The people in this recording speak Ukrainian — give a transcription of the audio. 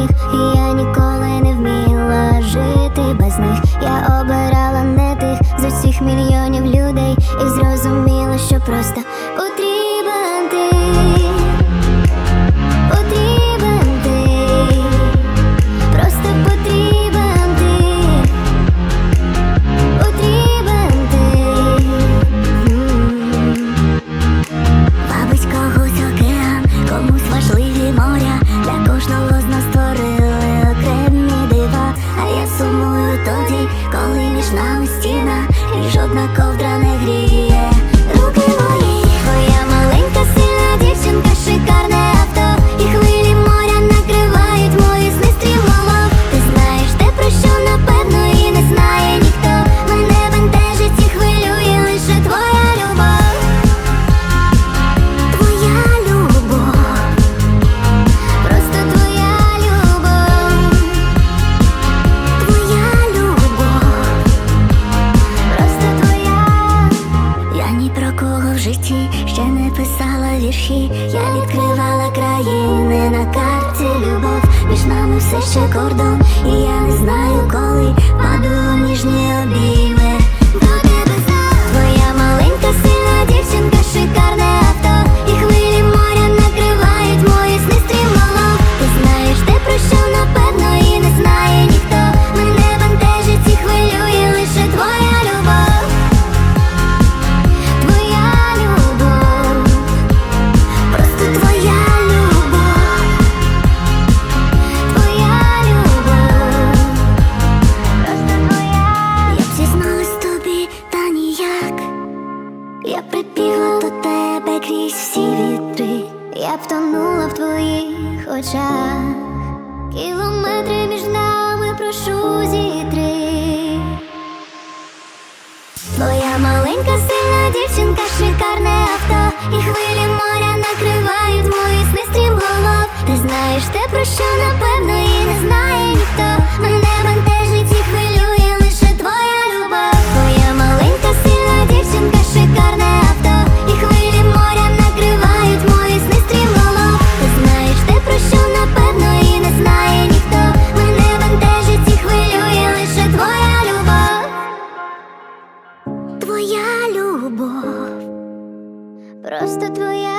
всіх, і я ніколи не вміла жити без них. Я обирала не тих з усіх мільйонів людей і зрозуміла, що просто. Ковдрани про кого в житті ще не писала вірші, я відкривала країни на карті любов, між нами все ще кордон, і я не знаю, коли паду ніжні обід. тонула в твоїх очах, кілометри між нами прошу зітри. Твоя маленька сильна дівчинка шикарна. любов, просто твоя.